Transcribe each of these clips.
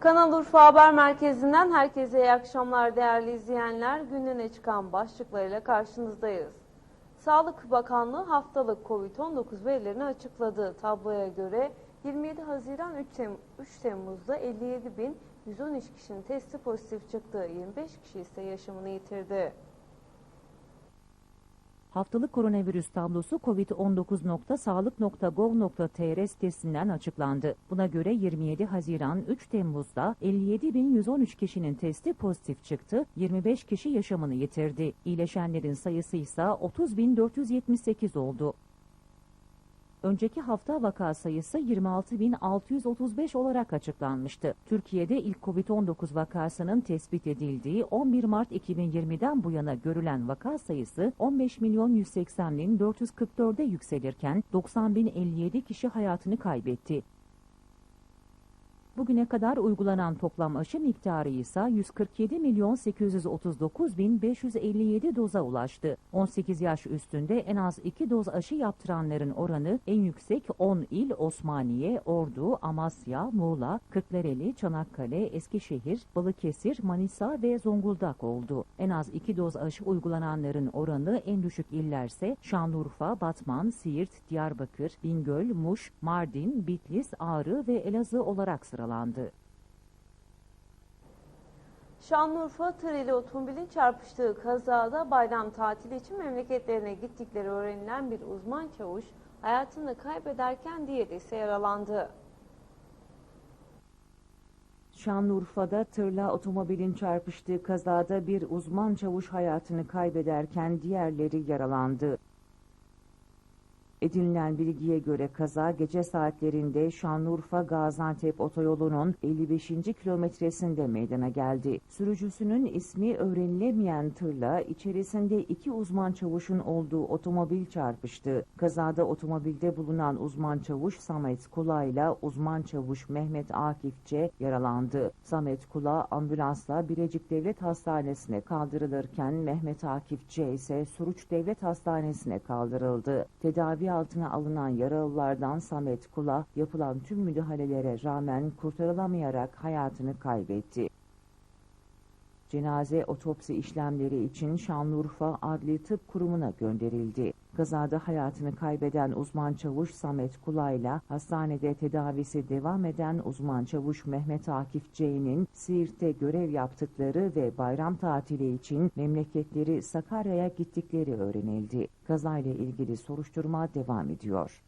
Kanal Urfa Haber Merkezi'nden herkese iyi akşamlar değerli izleyenler. Gündeme çıkan başlıklarıyla karşınızdayız. Sağlık Bakanlığı haftalık COVID-19 verilerini açıkladı. Tabloya göre 27 Haziran 3, Tem 3 Temmuz'da 57.113 kişinin testi pozitif çıktı. 25 kişi ise yaşamını yitirdi. Haftalık koronavirüs tablosu covid19.sağlık.gov.tr sitesinden açıklandı. Buna göre 27 Haziran 3 Temmuz'da 57.113 kişinin testi pozitif çıktı, 25 kişi yaşamını yitirdi. İyileşenlerin sayısı ise 30.478 oldu. Önceki hafta vaka sayısı 26.635 olarak açıklanmıştı. Türkiye'de ilk COVID-19 vakasının tespit edildiği 11 Mart 2020'den bu yana görülen vaka sayısı 15.180.444'e yükselirken 90.057 kişi hayatını kaybetti. Bugüne kadar uygulanan toplam aşı miktarı ise 147 milyon 839 bin 557 doza ulaştı. 18 yaş üstünde en az 2 doz aşı yaptıranların oranı en yüksek 10 il Osmaniye, Ordu, Amasya, Muğla, Kırklareli, Çanakkale, Eskişehir, Balıkesir, Manisa ve Zonguldak oldu. En az 2 doz aşı uygulananların oranı en düşük illerse Şanlıurfa, Batman, Siirt, Diyarbakır, Bingöl, Muş, Mardin, Bitlis, Ağrı ve Elazığ olarak sıralandı. Şanlıurfa tır ile otomobilin çarpıştığı kazada bayram tatili için memleketlerine gittikleri öğrenilen bir uzman çavuş hayatını kaybederken diğeri ise yaralandı. Şanlıurfa'da tırla otomobilin çarpıştığı kazada bir uzman çavuş hayatını kaybederken diğerleri yaralandı. Edinilen bilgiye göre kaza gece saatlerinde Şanlıurfa Gaziantep otoyolunun 55. kilometresinde meydana geldi. Sürücüsünün ismi öğrenilemeyen tırla içerisinde iki uzman çavuşun olduğu otomobil çarpıştı. Kazada otomobilde bulunan uzman çavuş Samet Kula ile uzman çavuş Mehmet Akifçe yaralandı. Samet Kula ambulansla Birecik Devlet Hastanesi'ne kaldırılırken Mehmet Akifçe ise Suruç Devlet Hastanesi'ne kaldırıldı. Tedavi altına alınan yaralılardan Samet Kula yapılan tüm müdahalelere rağmen kurtarılamayarak hayatını kaybetti. Cenaze otopsi işlemleri için Şanlıurfa Adli Tıp Kurumu'na gönderildi. Kazada hayatını kaybeden uzman çavuş Samet Kulay'la hastanede tedavisi devam eden uzman çavuş Mehmet Akif C'nin Siirt'te görev yaptıkları ve bayram tatili için memleketleri Sakarya'ya gittikleri öğrenildi. Kazayla ilgili soruşturma devam ediyor.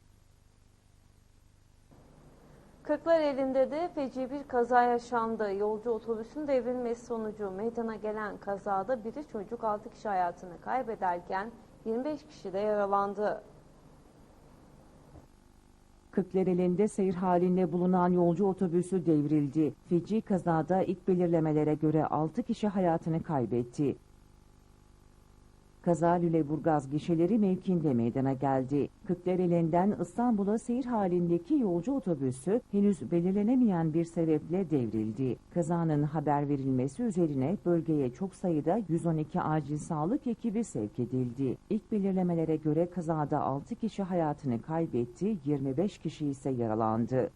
Kırklareli'nde de feci bir kaza yaşandı. Yolcu otobüsün devrilmesi sonucu meydana gelen kazada biri çocuk 6 kişi hayatını kaybederken 25 kişi de yaralandı. Kırklareli'nde seyir halinde bulunan yolcu otobüsü devrildi. Feci kazada ilk belirlemelere göre 6 kişi hayatını kaybetti. Kaza Lüleburgaz gişeleri mevkinde meydana geldi. Kırklareli'nden İstanbul'a seyir halindeki yolcu otobüsü henüz belirlenemeyen bir sebeple devrildi. Kazanın haber verilmesi üzerine bölgeye çok sayıda 112 acil sağlık ekibi sevk edildi. İlk belirlemelere göre kazada 6 kişi hayatını kaybetti, 25 kişi ise yaralandı.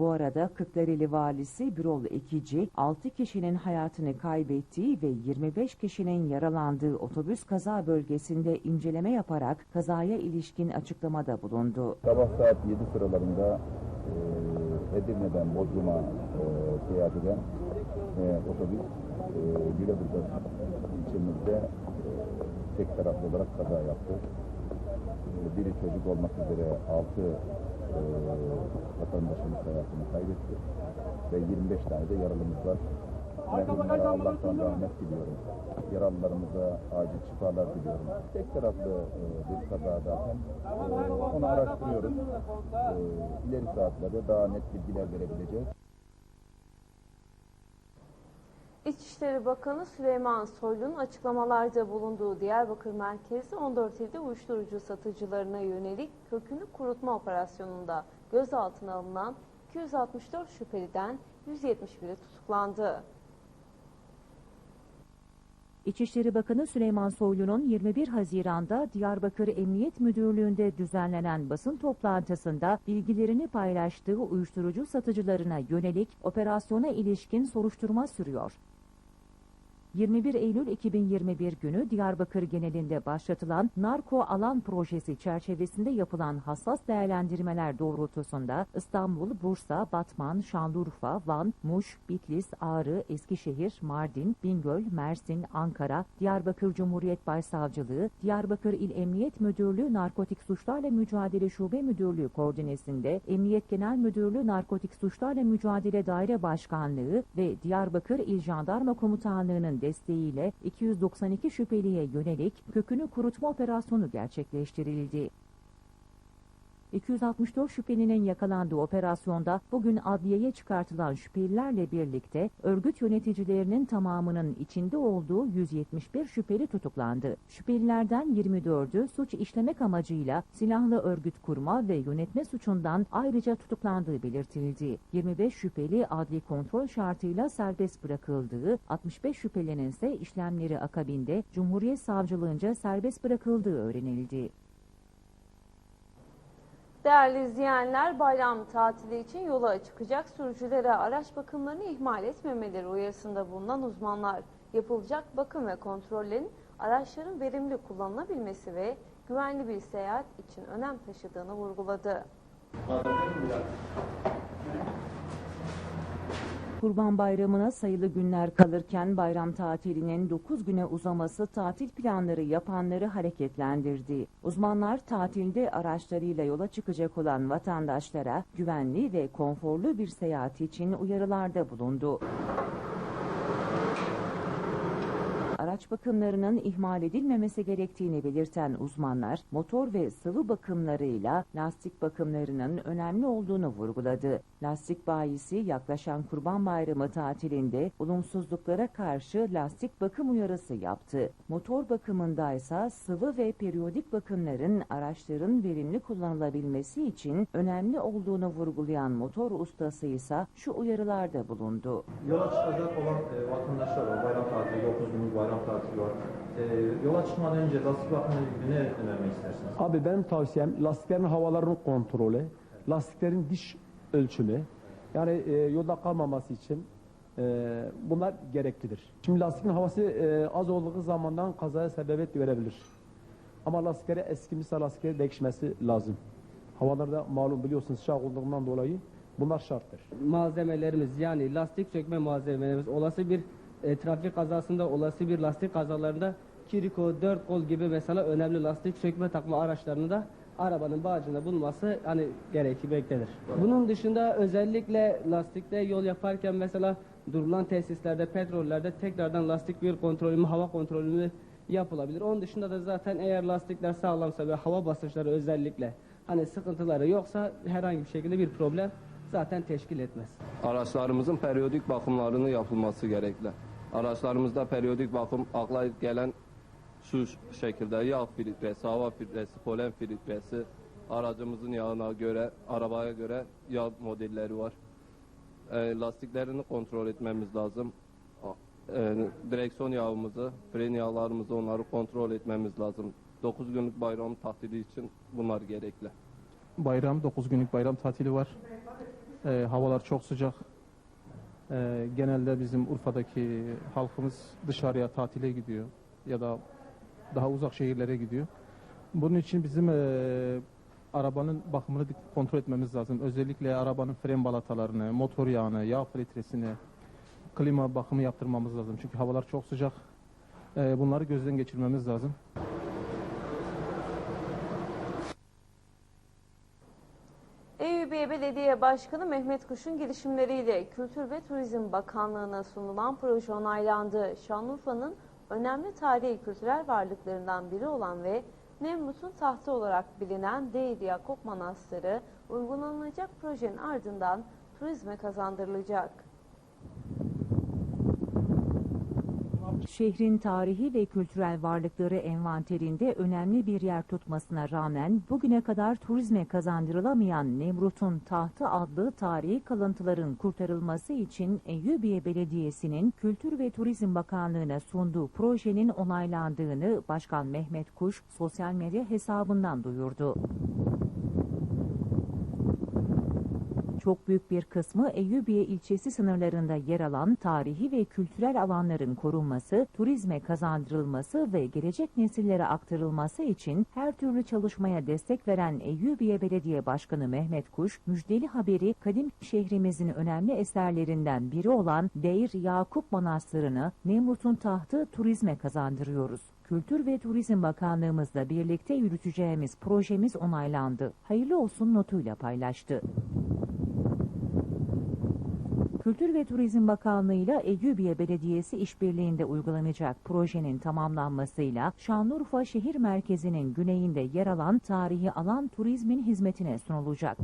Bu arada Kırklareli valisi Birol Ekici 6 kişinin hayatını kaybettiği ve 25 kişinin yaralandığı otobüs kaza bölgesinde inceleme yaparak kazaya ilişkin açıklamada bulundu. Sabah saat 7 sıralarında e, Edirne'den Bodrum'a e, seyahat eden e, otobüs e, Güleburgaz ilçemizde e, tek taraflı olarak kaza yaptı. E, biri çocuk olmak üzere 6 e, vatandaşımız hayatını kaybetti ve 25 tane de yaralımız var. Merhumlara Allah'tan rahmet diliyorum. Yaralılarımıza acil şifalar diliyorum. Tek taraflı e, bir kaza zaten. E, onu araştırıyoruz. E, ileri saatlerde daha net bilgiler verebileceğiz. İçişleri Bakanı Süleyman Soylu'nun açıklamalarda bulunduğu Diyarbakır merkezli 14 ilde uyuşturucu satıcılarına yönelik kökünü kurutma operasyonunda gözaltına alınan 264 şüpheliden 171'i tutuklandı. İçişleri Bakanı Süleyman Soylu'nun 21 Haziran'da Diyarbakır Emniyet Müdürlüğü'nde düzenlenen basın toplantısında bilgilerini paylaştığı uyuşturucu satıcılarına yönelik operasyona ilişkin soruşturma sürüyor. 21 Eylül 2021 günü Diyarbakır genelinde başlatılan Narko Alan Projesi çerçevesinde yapılan hassas değerlendirmeler doğrultusunda İstanbul, Bursa, Batman, Şanlıurfa, Van, Muş, Bitlis, Ağrı, Eskişehir, Mardin, Bingöl, Mersin, Ankara, Diyarbakır Cumhuriyet Başsavcılığı, Diyarbakır İl Emniyet Müdürlüğü Narkotik Suçlarla Mücadele Şube Müdürlüğü koordinesinde Emniyet Genel Müdürlüğü Narkotik Suçlarla Mücadele Daire Başkanlığı ve Diyarbakır İl Jandarma Komutanlığı'nın desteğiyle 292 şüpheliye yönelik kökünü kurutma operasyonu gerçekleştirildi. 264 şüphelinin yakalandığı operasyonda bugün adliyeye çıkartılan şüphelilerle birlikte örgüt yöneticilerinin tamamının içinde olduğu 171 şüpheli tutuklandı. Şüphelilerden 24'ü suç işlemek amacıyla silahlı örgüt kurma ve yönetme suçundan ayrıca tutuklandığı belirtildi. 25 şüpheli adli kontrol şartıyla serbest bırakıldığı, 65 şüphelinin ise işlemleri akabinde Cumhuriyet Savcılığınca serbest bırakıldığı öğrenildi. Değerli izleyenler bayram tatili için yola çıkacak sürücülere araç bakımlarını ihmal etmemeleri uyarısında bulunan uzmanlar yapılacak bakım ve kontrollerin araçların verimli kullanılabilmesi ve güvenli bir seyahat için önem taşıdığını vurguladı. Kurban Bayramı'na sayılı günler kalırken bayram tatilinin 9 güne uzaması tatil planları yapanları hareketlendirdi. Uzmanlar tatilde araçlarıyla yola çıkacak olan vatandaşlara güvenli ve konforlu bir seyahat için uyarılarda bulundu. Araç bakımlarının ihmal edilmemesi gerektiğini belirten uzmanlar, motor ve sıvı bakımlarıyla lastik bakımlarının önemli olduğunu vurguladı. Lastik bayisi yaklaşan Kurban Bayramı tatilinde olumsuzluklara karşı lastik bakım uyarısı yaptı. Motor bakımında ise sıvı ve periyodik bakımların araçların verimli kullanılabilmesi için önemli olduğunu vurgulayan motor ustası ise şu uyarılarda bulundu. Yola çıkacak olan e, vatandaşlar var. Bayram tatili, 9 günlük bayram tatili var. E, yola çıkmadan önce lastik bakımına ilgili ne önermek istersiniz? Abi benim tavsiyem lastiklerin havalarının kontrolü, lastiklerin diş ölçümü. Yani e, yolda kalmaması için e, bunlar gereklidir. Şimdi lastikin havası e, az olduğu zamandan kazaya sebebiyet verebilir. Ama lastikleri eskimişse lastikleri değişmesi lazım. Havalarda malum biliyorsunuz sıcak olduğundan dolayı bunlar şarttır. malzemelerimiz yani lastik sökme malzemelerimiz olası bir e, trafik kazasında olası bir lastik kazalarında Kiriko, dört kol gibi mesela önemli lastik sökme takma araçlarını da arabanın bağcında bulunması hani gerekmektedir. Bunun dışında özellikle lastikte yol yaparken mesela durulan tesislerde, petrollerde tekrardan lastik bir kontrolü, hava kontrolü yapılabilir. Onun dışında da zaten eğer lastikler sağlamsa ve hava basınçları özellikle hani sıkıntıları yoksa herhangi bir şekilde bir problem zaten teşkil etmez. araçlarımızın periyodik bakımlarını yapılması gerekli. Araçlarımızda periyodik bakım akla gelen şu şekilde yağ filtresi, hava filtresi, polen filtresi, aracımızın yağına göre, arabaya göre yağ modelleri var. E, lastiklerini kontrol etmemiz lazım. E, direksiyon yağımızı, fren yağlarımızı onları kontrol etmemiz lazım. 9 günlük bayram tatili için bunlar gerekli. bayram, 9 günlük bayram tatili var. Ee, havalar çok sıcak. Ee, genelde bizim Urfa'daki halkımız dışarıya tatile gidiyor ya da daha uzak şehirlere gidiyor. Bunun için bizim eee, arabanın bakımını kontrol etmemiz lazım. Özellikle arabanın fren balatalarını, motor yağını, yağ filtresini, klima bakımı yaptırmamız lazım. Çünkü havalar çok sıcak. Ee, bunları gözden geçirmemiz lazım. Başkanı Mehmet Kuş'un girişimleriyle Kültür ve Turizm Bakanlığı'na sunulan proje onaylandı. Şanlıurfa'nın önemli tarihi kültürel varlıklarından biri olan ve Nemrut'un tahtı olarak bilinen Değil Yakup Manastırı uygulanacak projenin ardından turizme kazandırılacak. Şehrin tarihi ve kültürel varlıkları envanterinde önemli bir yer tutmasına rağmen bugüne kadar turizme kazandırılamayan Nemrut'un Tahtı adlı tarihi kalıntıların kurtarılması için Eyyubiye Belediyesi'nin Kültür ve Turizm Bakanlığı'na sunduğu projenin onaylandığını Başkan Mehmet Kuş sosyal medya hesabından duyurdu. Çok büyük bir kısmı Eyyubiye ilçesi sınırlarında yer alan tarihi ve kültürel alanların korunması, turizme kazandırılması ve gelecek nesillere aktarılması için her türlü çalışmaya destek veren Eyyubiye Belediye Başkanı Mehmet Kuş, müjdeli haberi kadim şehrimizin önemli eserlerinden biri olan Deir Yakup Manastırı'nı Nemrut'un tahtı turizme kazandırıyoruz. Kültür ve Turizm Bakanlığımızla birlikte yürüteceğimiz projemiz onaylandı. Hayırlı olsun notuyla paylaştı. Kültür ve Turizm Bakanlığı ile Eyyubiye Belediyesi işbirliğinde uygulanacak projenin tamamlanmasıyla Şanlıurfa şehir merkezinin güneyinde yer alan tarihi alan turizmin hizmetine sunulacak.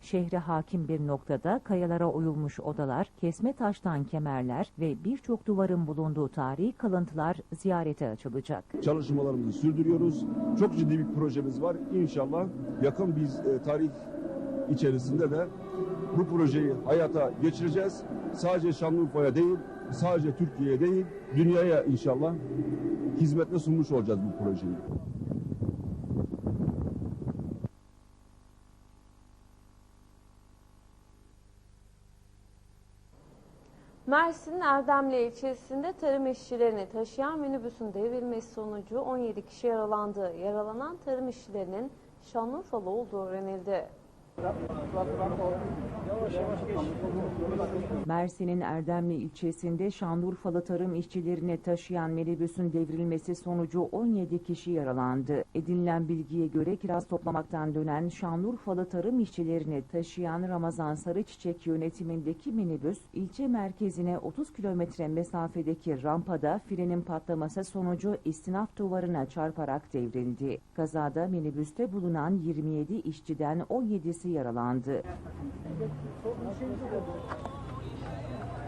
Şehre hakim bir noktada kayalara oyulmuş odalar, kesme taştan kemerler ve birçok duvarın bulunduğu tarihi kalıntılar ziyarete açılacak. çalışmalarımızı sürdürüyoruz. Çok ciddi bir projemiz var. İnşallah yakın bir e, tarih içerisinde de bu projeyi hayata geçireceğiz. Sadece Şanlıurfa'ya değil, sadece Türkiye'ye değil, dünyaya inşallah hizmetle sunmuş olacağız bu projeyi. Mersin Erdemli ilçesinde tarım işçilerini taşıyan minibüsün devrilmesi sonucu 17 kişi yaralandı. Yaralanan tarım işçilerinin Şanlıurfalı olduğu öğrenildi. Mersin'in Erdemli ilçesinde Şanlıurfalı tarım işçilerini taşıyan minibüsün devrilmesi sonucu 17 kişi yaralandı. Edinilen bilgiye göre kiraz toplamaktan dönen Şanlıurfalı tarım işçilerini taşıyan Ramazan Sarıçiçek yönetimindeki minibüs ilçe merkezine 30 kilometre mesafedeki rampada frenin patlaması sonucu istinaf duvarına çarparak devrildi. Kazada minibüste bulunan 27 işçiden 17'si yaralandı.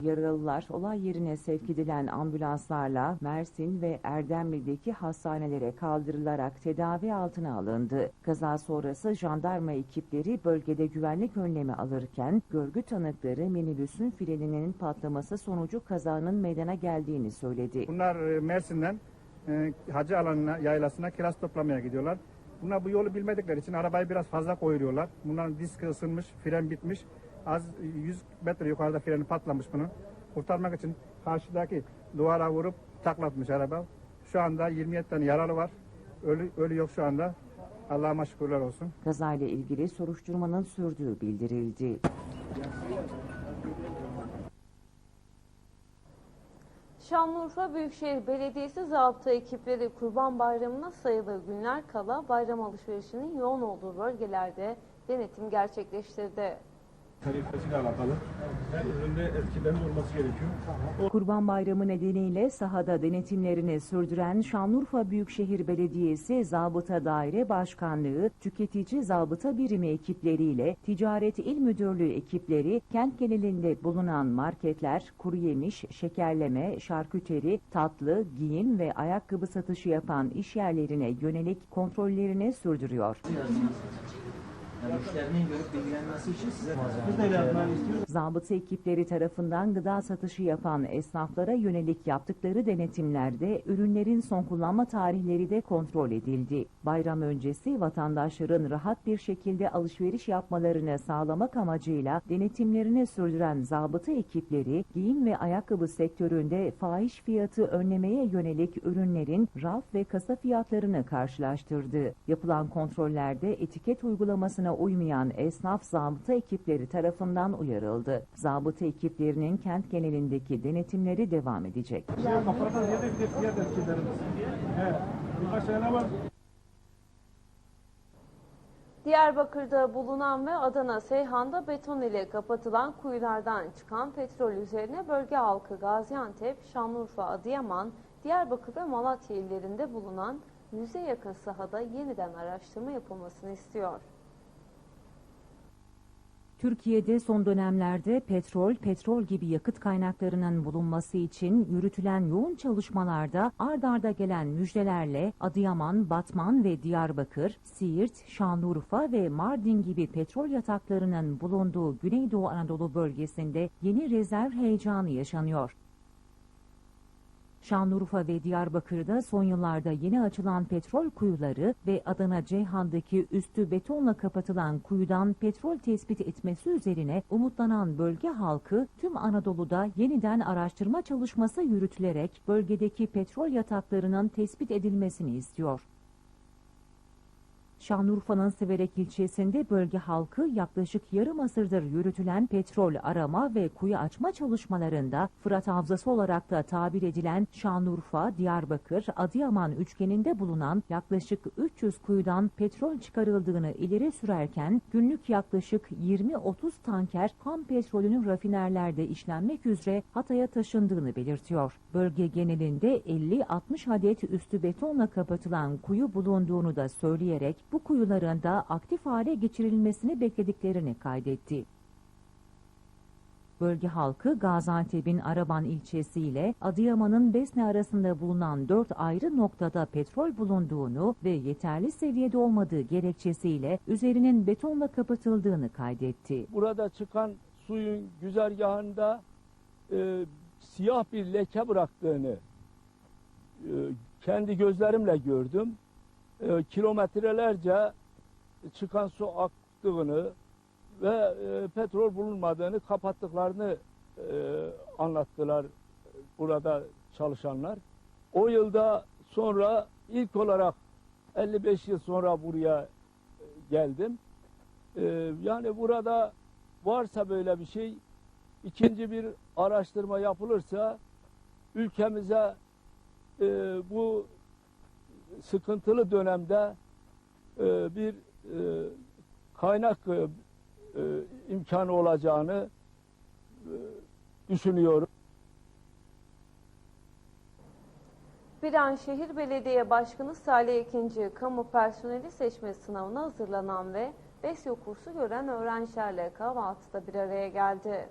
Yaralılar olay yerine sevk edilen ambulanslarla Mersin ve Erdemli'deki hastanelere kaldırılarak tedavi altına alındı. Kaza sonrası jandarma ekipleri bölgede güvenlik önlemi alırken görgü tanıkları minibüsün freninin patlaması sonucu kazanın meydana geldiğini söyledi. Bunlar e, Mersin'den e, hacı alanına, yaylasına kiraz toplamaya gidiyorlar. Bunlar bu yolu bilmedikleri için arabayı biraz fazla koyuyorlar. Bunların diski ısınmış, fren bitmiş. Az 100 metre yukarıda freni patlamış bunun. Kurtarmak için karşıdaki duvara vurup taklatmış araba. Şu anda 27 tane yaralı var. Ölü, ölü yok şu anda. Allah'a şükürler olsun. Kazayla ilgili soruşturmanın sürdüğü bildirildi. Şanlıurfa Büyükşehir Belediyesi zabıta ekipleri Kurban Bayramı'na sayılı günler kala bayram alışverişinin yoğun olduğu bölgelerde denetim gerçekleştirdi. Tarifesiyle alakalı her üründe etkilerin olması gerekiyor. Kurban Bayramı nedeniyle sahada denetimlerini sürdüren Şanlıurfa Büyükşehir Belediyesi Zabıta Daire Başkanlığı, Tüketici Zabıta Birimi ekipleriyle Ticaret İl Müdürlüğü ekipleri kent genelinde bulunan marketler, kuru yemiş, şekerleme, şarküteri, tatlı, giyim ve ayakkabı satışı yapan iş yerlerine yönelik kontrollerini sürdürüyor. Müşterinin görüp bilgilenmesi için size malzeme Zabıta ekipleri tarafından gıda satışı yapan esnaflara yönelik yaptıkları denetimlerde ürünlerin son kullanma tarihleri de kontrol edildi. Bayram öncesi vatandaşların rahat bir şekilde alışveriş yapmalarını sağlamak amacıyla denetimlerini sürdüren zabıta ekipleri giyim ve ayakkabı sektöründe fahiş fiyatı önlemeye yönelik ürünlerin raf ve kasa fiyatlarını karşılaştırdı. Yapılan kontrollerde etiket uygulamasına uymayan esnaf zabıta ekipleri tarafından uyarıldı. Zabıta ekiplerinin kent genelindeki denetimleri devam edecek. Var. Diyarbakır'da bulunan ve Adana Seyhan'da beton ile kapatılan kuyulardan çıkan petrol üzerine bölge halkı Gaziantep, Şanlıurfa, Adıyaman, Diyarbakır ve Malatya illerinde bulunan yüze yakın sahada yeniden araştırma yapılmasını istiyor. Türkiye'de son dönemlerde petrol, petrol gibi yakıt kaynaklarının bulunması için yürütülen yoğun çalışmalarda ard arda gelen müjdelerle Adıyaman, Batman ve Diyarbakır, Siirt, Şanlıurfa ve Mardin gibi petrol yataklarının bulunduğu Güneydoğu Anadolu bölgesinde yeni rezerv heyecanı yaşanıyor. Şanlıurfa ve Diyarbakır'da son yıllarda yeni açılan petrol kuyuları ve Adana Ceyhan'daki üstü betonla kapatılan kuyudan petrol tespit etmesi üzerine umutlanan bölge halkı tüm Anadolu'da yeniden araştırma çalışması yürütülerek bölgedeki petrol yataklarının tespit edilmesini istiyor. Şanlıurfa'nın Siverek ilçesinde bölge halkı yaklaşık yarım asırdır yürütülen petrol arama ve kuyu açma çalışmalarında Fırat Havzası olarak da tabir edilen Şanlıurfa, Diyarbakır, Adıyaman üçgeninde bulunan yaklaşık 300 kuyudan petrol çıkarıldığını ileri sürerken günlük yaklaşık 20-30 tanker ham petrolünün rafinerlerde işlenmek üzere Hatay'a taşındığını belirtiyor. Bölge genelinde 50-60 adet üstü betonla kapatılan kuyu bulunduğunu da söyleyerek bu kuyuların da aktif hale geçirilmesini beklediklerini kaydetti. Bölge halkı Gaziantep'in Araban ilçesi ile Adıyaman'ın Besne arasında bulunan dört ayrı noktada petrol bulunduğunu ve yeterli seviyede olmadığı gerekçesiyle üzerinin betonla kapatıldığını kaydetti. Burada çıkan suyun güzergahında e, siyah bir leke bıraktığını e, kendi gözlerimle gördüm. E, kilometrelerce çıkan su aktığını ve e, petrol bulunmadığını kapattıklarını e, anlattılar burada çalışanlar. O yılda sonra ilk olarak 55 yıl sonra buraya e, geldim. E, yani burada varsa böyle bir şey ikinci bir araştırma yapılırsa ülkemize e, bu sıkıntılı dönemde e, bir e, kaynak e, e, imkanı olacağını e, düşünüyorum. Viranşehir Belediye Başkanı Salih Ekinci, kamu personeli seçme sınavına hazırlanan ve BESYO kursu gören öğrencilerle kahvaltıda bir araya geldi.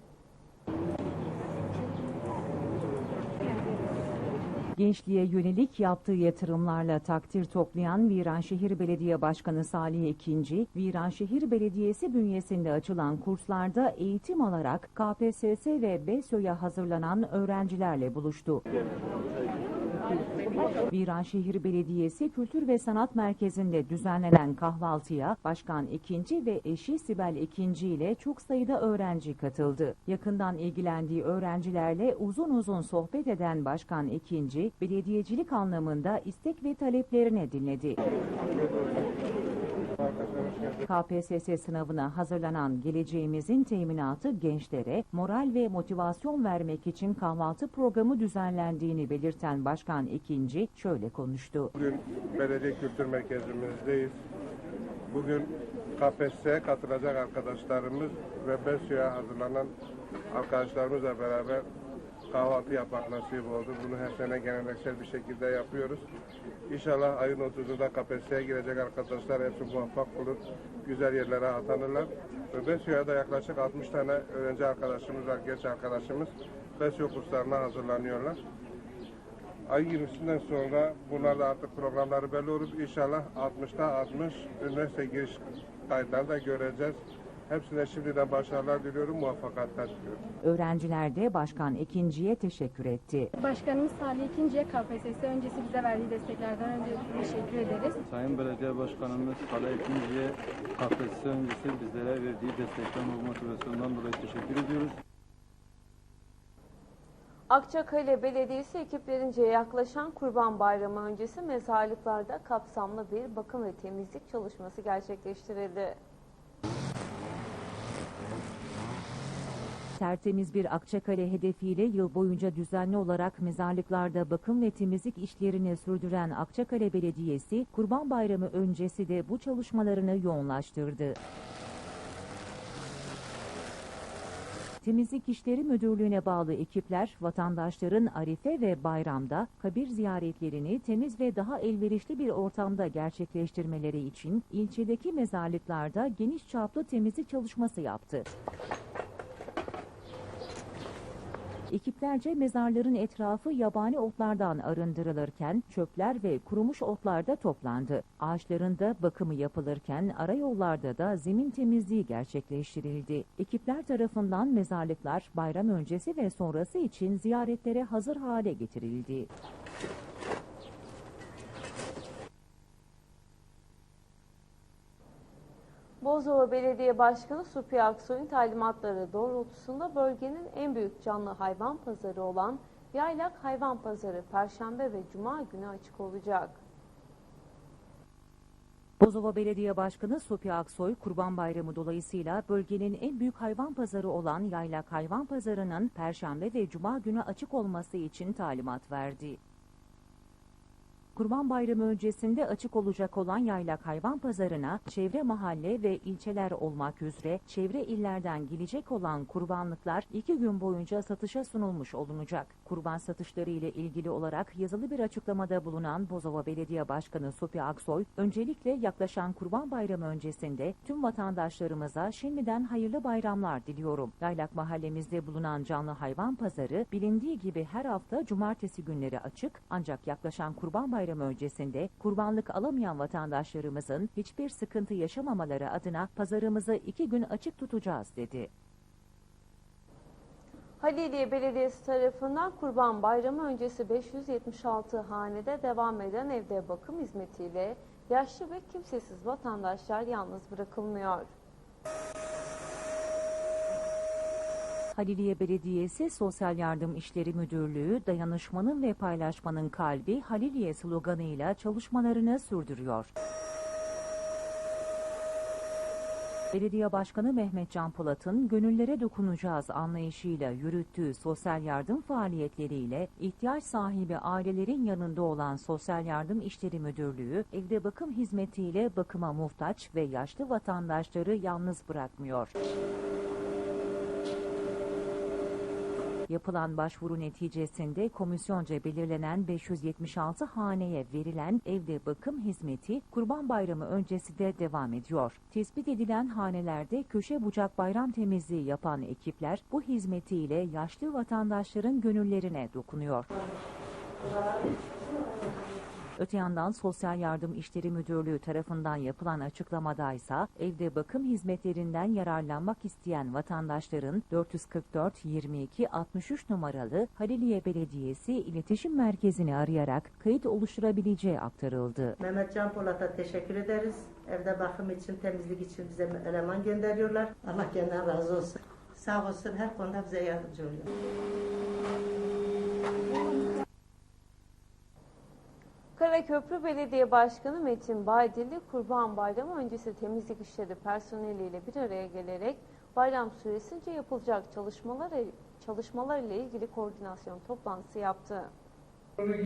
Gençliğe yönelik yaptığı yatırımlarla takdir toplayan Viranşehir Belediye Başkanı Salih Ekinci, Viranşehir Belediyesi bünyesinde açılan kurslarda eğitim alarak KPSS ve BESYO'ya hazırlanan öğrencilerle buluştu. Viranşehir Belediyesi Kültür ve Sanat Merkezi'nde düzenlenen kahvaltıya Başkan Ekinci ve eşi Sibel Ekinci ile çok sayıda öğrenci katıldı. Yakından ilgilendiği öğrencilerle uzun uzun sohbet eden Başkan Ekinci, belediyecilik anlamında istek ve taleplerini dinledi. KPSS sınavına hazırlanan geleceğimizin teminatı gençlere moral ve motivasyon vermek için kahvaltı programı düzenlendiğini belirten Başkan Ekinci şöyle konuştu. Bugün Belediye Kültür Merkezimizdeyiz. Bugün KPSS'ye katılacak arkadaşlarımız ve BESYO'ya hazırlanan arkadaşlarımızla beraber kahvaltı yapmak nasip oldu. Bunu her sene geleneksel bir şekilde yapıyoruz. İnşallah ayın 30'unda KPSS'ye girecek arkadaşlar hepsi muvaffak olur. Güzel yerlere atanırlar. Ve BESYO'ya da yaklaşık 60 tane öğrenci arkadaşımız var, genç arkadaşımız. BESYO kurslarına hazırlanıyorlar. Ay 20'sinden sonra bunlarda artık programları belli olur. İnşallah 60'ta 60 üniversite giriş kayıtlarını da göreceğiz. Hepsine şimdiden başarılar diliyorum, muvaffakatler diliyorum. Öğrenciler de Başkan Ekinci'ye teşekkür etti. Başkanımız Salih İkinci'ye KPSS öncesi bize verdiği desteklerden önce teşekkür ederiz. Sayın Belediye Başkanımız Salih İkinci'ye KPSS öncesi bizlere verdiği destekten ve motivasyondan dolayı teşekkür ediyoruz. Akçakale Belediyesi ekiplerince yaklaşan Kurban Bayramı öncesi mezarlıklarda kapsamlı bir bakım ve temizlik çalışması gerçekleştirildi. Tertemiz bir Akçakale hedefiyle yıl boyunca düzenli olarak mezarlıklarda bakım ve temizlik işlerini sürdüren Akçakale Belediyesi, Kurban Bayramı öncesi de bu çalışmalarını yoğunlaştırdı. Temizlik İşleri Müdürlüğü'ne bağlı ekipler vatandaşların Arife ve bayramda kabir ziyaretlerini temiz ve daha elverişli bir ortamda gerçekleştirmeleri için ilçedeki mezarlıklarda geniş çaplı temizlik çalışması yaptı. Ekiplerce mezarların etrafı yabani otlardan arındırılırken çöpler ve kurumuş otlar da toplandı. Ağaçların da bakımı yapılırken arayollarda da zemin temizliği gerçekleştirildi. Ekipler tarafından mezarlıklar bayram öncesi ve sonrası için ziyaretlere hazır hale getirildi. Bozova Belediye Başkanı Supi Aksoy'un talimatları doğrultusunda bölgenin en büyük canlı hayvan pazarı olan Yaylak Hayvan Pazarı Perşembe ve Cuma günü açık olacak. Bozova Belediye Başkanı Sopi Aksoy, Kurban Bayramı dolayısıyla bölgenin en büyük hayvan pazarı olan Yaylak Hayvan Pazarı'nın Perşembe ve Cuma günü açık olması için talimat verdi. Kurban Bayramı öncesinde açık olacak olan Yaylak Hayvan Pazarı'na çevre mahalle ve ilçeler olmak üzere çevre illerden gelecek olan kurbanlıklar iki gün boyunca satışa sunulmuş olunacak. Kurban satışları ile ilgili olarak yazılı bir açıklamada bulunan Bozova Belediye Başkanı Sopi Aksoy, öncelikle yaklaşan Kurban Bayramı öncesinde tüm vatandaşlarımıza şimdiden hayırlı bayramlar diliyorum. Yaylak mahallemizde bulunan canlı hayvan pazarı bilindiği gibi her hafta cumartesi günleri açık ancak yaklaşan Kurban Bayramı öncesinde kurbanlık alamayan vatandaşlarımızın hiçbir sıkıntı yaşamamaları adına pazarımızı iki gün açık tutacağız dedi. Haliliye Belediyesi tarafından Kurban Bayramı öncesi 576 hanede devam eden evde bakım hizmetiyle yaşlı ve kimsesiz vatandaşlar yalnız bırakılmıyor. Haliliye Belediyesi Sosyal Yardım İşleri Müdürlüğü dayanışmanın ve paylaşmanın kalbi Haliliye sloganıyla çalışmalarını sürdürüyor. Belediye Başkanı Mehmet Can Polat'ın gönüllere dokunacağız anlayışıyla yürüttüğü sosyal yardım faaliyetleriyle ihtiyaç sahibi ailelerin yanında olan Sosyal Yardım İşleri Müdürlüğü evde bakım hizmetiyle bakıma muhtaç ve yaşlı vatandaşları yalnız bırakmıyor. Yapılan başvuru neticesinde komisyonca belirlenen 576 haneye verilen evde bakım hizmeti Kurban Bayramı öncesi de devam ediyor. Tespit edilen hanelerde köşe bucak bayram temizliği yapan ekipler bu hizmetiyle yaşlı vatandaşların gönüllerine dokunuyor. Öte yandan Sosyal Yardım İşleri Müdürlüğü tarafından yapılan açıklamada ise evde bakım hizmetlerinden yararlanmak isteyen vatandaşların 444 22 63 numaralı Haliliye Belediyesi İletişim Merkezi'ni arayarak kayıt oluşturabileceği aktarıldı. Mehmet Can Polat'a teşekkür ederiz. Evde bakım için, temizlik için bize eleman gönderiyorlar. Allah kendinden razı olsun. Sağ olsun her konuda bize yardımcı oluyor. Karaköprü Belediye Başkanı Metin Baydilli Kurban Bayramı öncesi temizlik işleri personeliyle bir araya gelerek bayram süresince yapılacak çalışmalar çalışmalar ile ilgili koordinasyon toplantısı yaptı.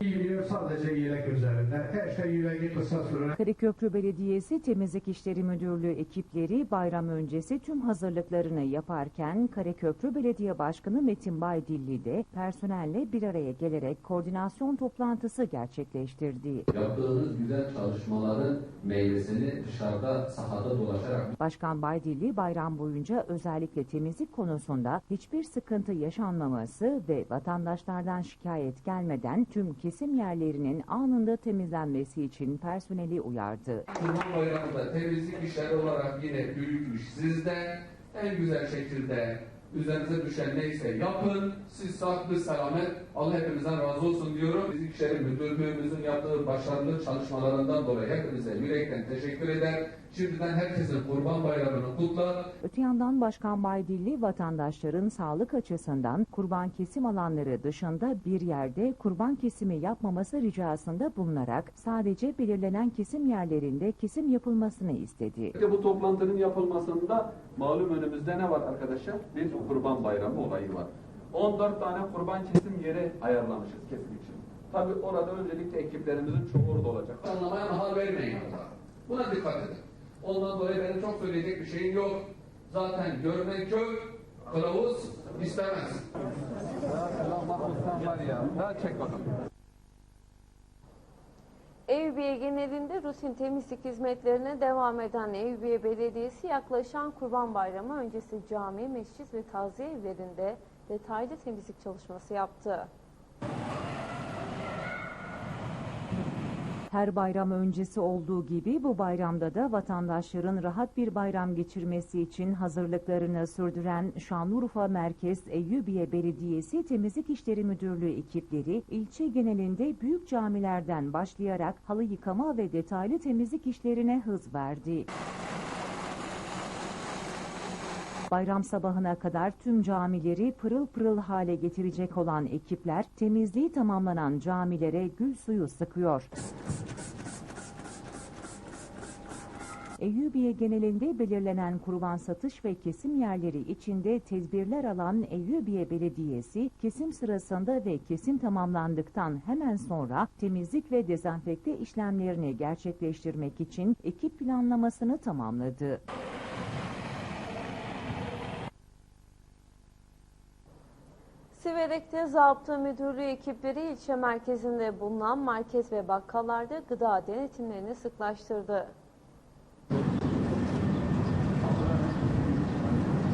Giyiniyor sadece yelek üzerinde. Her şey yüreği kısa süre. Karaköprü Belediyesi Temizlik İşleri Müdürlüğü ekipleri bayram öncesi tüm hazırlıklarını yaparken Karaköprü Belediye Başkanı Metin Baydilli de personelle bir araya gelerek koordinasyon toplantısı gerçekleştirdi. Yaptığınız güzel çalışmaların meyvesini dışarıda sahada dolaşarak Başkan Baydilli bayram boyunca özellikle temizlik konusunda hiçbir sıkıntı yaşanmaması ve vatandaşlardan şikayet gelmeden tüm kesim yerlerinin anında temizlenmesi için personeli uyardı. Kurban Bayramı'nda temizlik işleri olarak yine büyük iş sizde. En güzel şekilde üzerinize düşen neyse yapın. Siz sağlıklı, selamet. Allah hepimizden razı olsun diyorum. Temizlik İşleri Müdürlüğümüzün yaptığı başarılı çalışmalarından dolayı hepinize yürekten teşekkür eder. Şimdiden herkesin Kurban Bayramı'nı kutlar. Öte yandan Başkan Baydilli vatandaşların sağlık açısından kurban kesim alanları dışında bir yerde kurban kesimi yapmaması ricasında bulunarak sadece belirlenen kesim yerlerinde kesim yapılmasını istedi. İşte bu toplantının yapılmasında malum önümüzde ne var arkadaşlar? Bir kurban bayramı olayı var. 14 tane kurban kesim yeri ayarlamışız kesim için. Tabi orada öncelikle ekiplerimizin çoğu orada olacak. Anlamaya mahal vermeyin Allah. Buna dikkat edin. Ondan dolayı benim çok söyleyecek bir şeyim yok. Zaten görünen köy Kılavuz istemez. var ya. Daha çek bakalım. Genelinde rutin temizlik hizmetlerine devam eden Eyüpiye Belediyesi yaklaşan Kurban Bayramı öncesi cami, mescit ve taziye evlerinde detaylı temizlik çalışması yaptı. Her bayram öncesi olduğu gibi bu bayramda da vatandaşların rahat bir bayram geçirmesi için hazırlıklarını sürdüren Şanlıurfa Merkez Eyyubiye Belediyesi Temizlik İşleri Müdürlüğü ekipleri ilçe genelinde büyük camilerden başlayarak halı yıkama ve detaylı temizlik işlerine hız verdi. Bayram sabahına kadar tüm camileri pırıl pırıl hale getirecek olan ekipler temizliği tamamlanan camilere gül suyu sıkıyor. Eyyubiye genelinde belirlenen kurban satış ve kesim yerleri içinde tedbirler alan Eyyubiye Belediyesi, kesim sırasında ve kesim tamamlandıktan hemen sonra temizlik ve dezenfekte işlemlerini gerçekleştirmek için ekip planlamasını tamamladı. Siverek'te Zabıta Müdürlüğü ekipleri ilçe merkezinde bulunan market ve bakkallarda gıda denetimlerini sıklaştırdı.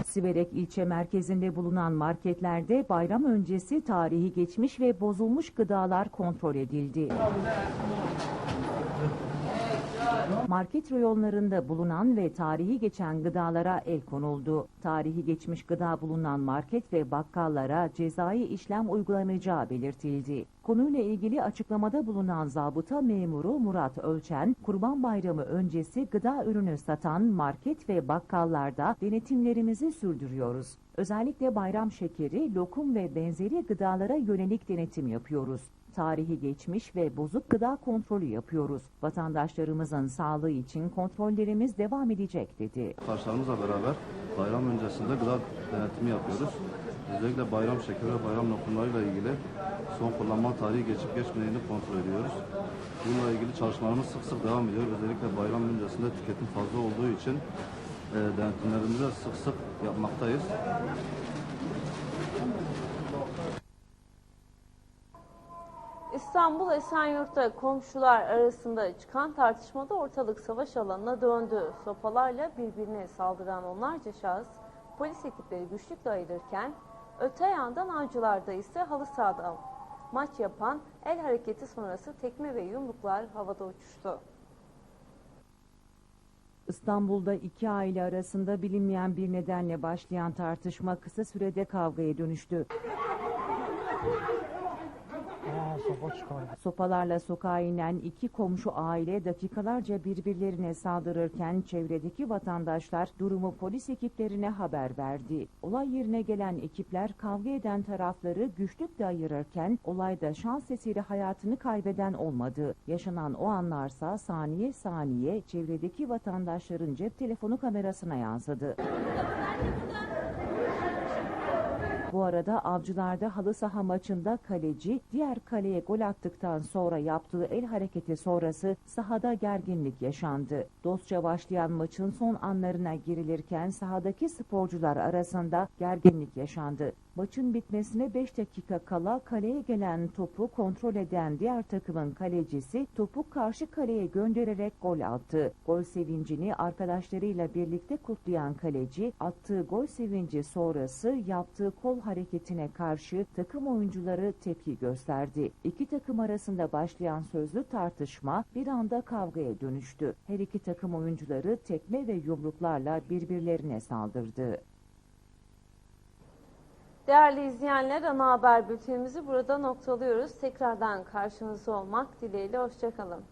Siverek ilçe merkezinde bulunan marketlerde bayram öncesi tarihi geçmiş ve bozulmuş gıdalar kontrol edildi. Market reyonlarında bulunan ve tarihi geçen gıdalara el konuldu. Tarihi geçmiş gıda bulunan market ve bakkallara cezai işlem uygulanacağı belirtildi. Konuyla ilgili açıklamada bulunan zabıta memuru Murat Ölçen, Kurban Bayramı öncesi gıda ürünü satan market ve bakkallarda denetimlerimizi sürdürüyoruz. Özellikle bayram şekeri, lokum ve benzeri gıdalara yönelik denetim yapıyoruz. Tarihi geçmiş ve bozuk gıda kontrolü yapıyoruz. Vatandaşlarımızın sağlığı için kontrollerimiz devam edecek dedi. Arkadaşlarımızla beraber bayram öncesinde gıda denetimi yapıyoruz. Özellikle bayram şekeri ve bayram lokumlarıyla ilgili son kullanma tarihi geçip geçmediğini kontrol ediyoruz. Bununla ilgili çalışmalarımız sık sık devam ediyor. Özellikle bayram öncesinde tüketim fazla olduğu için e, denetimlerimizi de sık sık yapmaktayız. İstanbul Esenyurt'ta komşular arasında çıkan tartışmada ortalık savaş alanına döndü. Sopalarla birbirine saldıran onlarca şahıs polis ekipleri güçlükle ayırırken öte yandan avcılarda ise halı sahada maç yapan el hareketi sonrası tekme ve yumruklar havada uçuştu. İstanbul'da iki aile arasında bilinmeyen bir nedenle başlayan tartışma kısa sürede kavgaya dönüştü. Sopalarla sokağa inen iki komşu aile dakikalarca birbirlerine saldırırken çevredeki vatandaşlar durumu polis ekiplerine haber verdi. Olay yerine gelen ekipler kavga eden tarafları güçlükle ayırırken olayda şans eseri hayatını kaybeden olmadı. Yaşanan o anlarsa saniye saniye çevredeki vatandaşların cep telefonu kamerasına yansıdı. Bu arada avcılarda halı saha maçında kaleci diğer kaleye gol attıktan sonra yaptığı el hareketi sonrası sahada gerginlik yaşandı. Dostça başlayan maçın son anlarına girilirken sahadaki sporcular arasında gerginlik yaşandı. Maçın bitmesine 5 dakika kala kaleye gelen topu kontrol eden diğer takımın kalecisi topu karşı kaleye göndererek gol attı. Gol sevincini arkadaşlarıyla birlikte kutlayan kaleci attığı gol sevinci sonrası yaptığı kol hareketine karşı takım oyuncuları tepki gösterdi. İki takım arasında başlayan sözlü tartışma bir anda kavgaya dönüştü. Her iki takım oyuncuları tekme ve yumruklarla birbirlerine saldırdı. Değerli izleyenler ana haber bültenimizi burada noktalıyoruz. Tekrardan karşınızda olmak dileğiyle hoşçakalın.